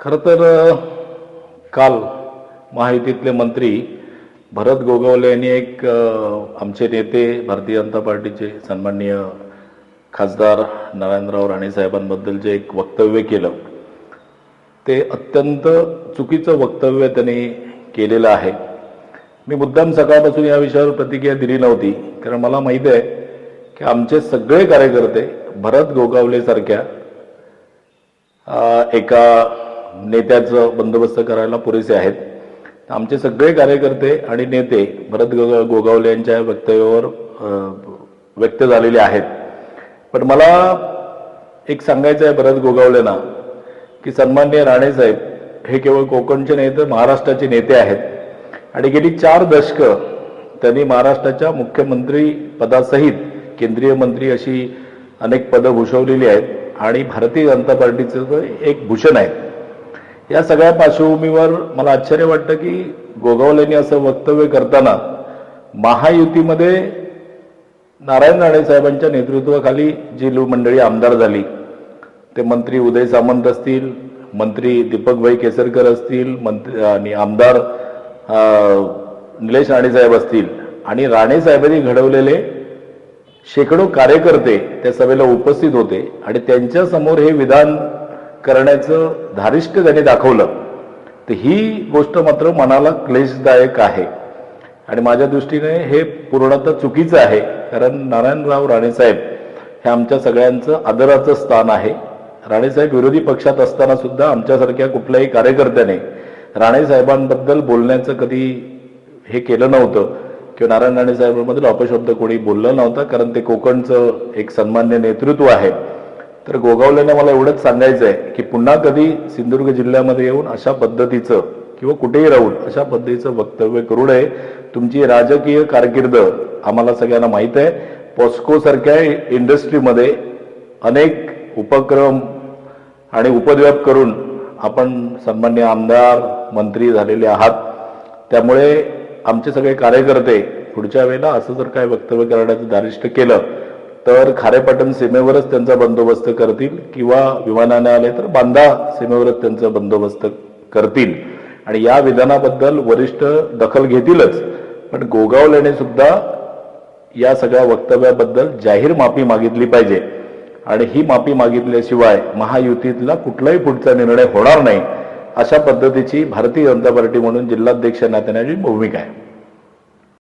खरं तर काल महायुतीतले मंत्री भरत गोगावले यांनी एक आमचे नेते भारतीय जनता पार्टीचे सन्माननीय खासदार नारायणराव राणे साहेबांबद्दल जे एक वक्तव्य केलं ते अत्यंत चुकीचं वक्तव्य त्यांनी केलेलं आहे. मी मुद्दाम सकाळपासून या विषयावर प्रतिक्रिया दिली नव्हती कारण मला माहीत आहे की आमचे सगळे कार्यकर्ते भरत गोगावलेसारख्या एका नेत्याचं बंदोबस्त करायला पुरेसे आहेत. आमचे सगळे कार्यकर्ते आणि नेते भरत गोगा गोगावले यांच्या वक्तव्यावर व्यक्त झालेले आहेत. पण मला एक सांगायचं आहे भरत गोगावलेंना की सन्माननीय राणेसाहेब हे केवळ कोकणचे नाही तर महाराष्ट्राचे नेते आहेत. आणि गेली चार दशकं त्यांनी महाराष्ट्राच्या मुख्यमंत्री पदासहित केंद्रीय मंत्री अशी अनेक पदं भूषवलेली आहेत. आणि भारतीय जनता पार्टीचं एक भूषण आहे. या सगळ्या पार्श्वभूमीवर मला आश्चर्य वाटतं की गोगावलेंनी असं वक्तव्य करताना महायुतीमध्ये नारायण राणे साहेबांच्या नेतृत्वाखाली जी लो- मंडळी आमदार झाली ते मंत्री उदय सामंत असतील मंत्री दीपकभाई केसरकर असतील मंत्री आणि आमदार निलेश राणे साहेब असतील आणि राणे साहेबांनी घडवलेले शेकडो कार्यकर्ते त्या सभेला उपस्थित होते आणि त्यांच्यासमोर हे विधान करण्याचं धारिष्ट त्यांनी दाखवलं. तर ही गोष्ट मात्र मनाला क्लेशदायक आहे. आणि माझ्या दृष्टीने हे पूर्णतः चुकीचं आहे. कारण नारायणराव राणेसाहेब हे आमच्या सगळ्यांचं आदराचं स्थान आहे. राणेसाहेब विरोधी पक्षात असताना सुद्धा आमच्यासारख्या कुठल्याही कार्यकर्त्याने राणेसाहेबांबद्दल बोलण्याचं कधी हे केलं नव्हतं. किंवा नारायण राणेसाहेबांबद्दल अपशब्द कोणी बोललं नव्हतं. कारण ते कोकणचं एक सन्मान्य नेतृत्व आहे. तर गोगावलेने मला एवढंच सांगायचं आहे की पुन्हा कधी सिंधुदुर्ग जिल्ह्यामध्ये येऊन अशा पद्धतीचं किंवा कुठेही राहून अशा पद्धतीचं वक्तव्य करू नये. तुमची राजकीय कारकीर्द आम्हाला सगळ्यांना माहीत आहे. पॉस्को सारख्या इंडस्ट्रीमध्ये अनेक उपक्रम आणि उपद्व्याप करून आपण सन्मान्य आमदार मंत्री झालेले आहात. त्यामुळे आमचे सगळे कार्यकर्ते पुढच्या वेळेला असं जर काय वक्तव्य करण्याचं दारिष्ट केलं तर खारेपाटण सीमेवरच त्यांचा बंदोबस्त करतील किंवा विमानाने आले तर बांदा सीमेवरच त्यांचा बंदोबस्त करतील. आणि या विधानाबद्दल वरिष्ठ दखल घेतीलच. पण गोगावलेने सुद्धा या सगळ्या वक्तव्याबद्दल जाहीर माफी मागितली पाहिजे. आणि ही माफी मागितल्याशिवाय महायुतीतला कुठलाही पुढचा निर्णय होणार नाही अशा पद्धतीची भारतीय जनता पार्टी म्हणून जिल्हाध्यक्ष नात्याने भूमिका आहे.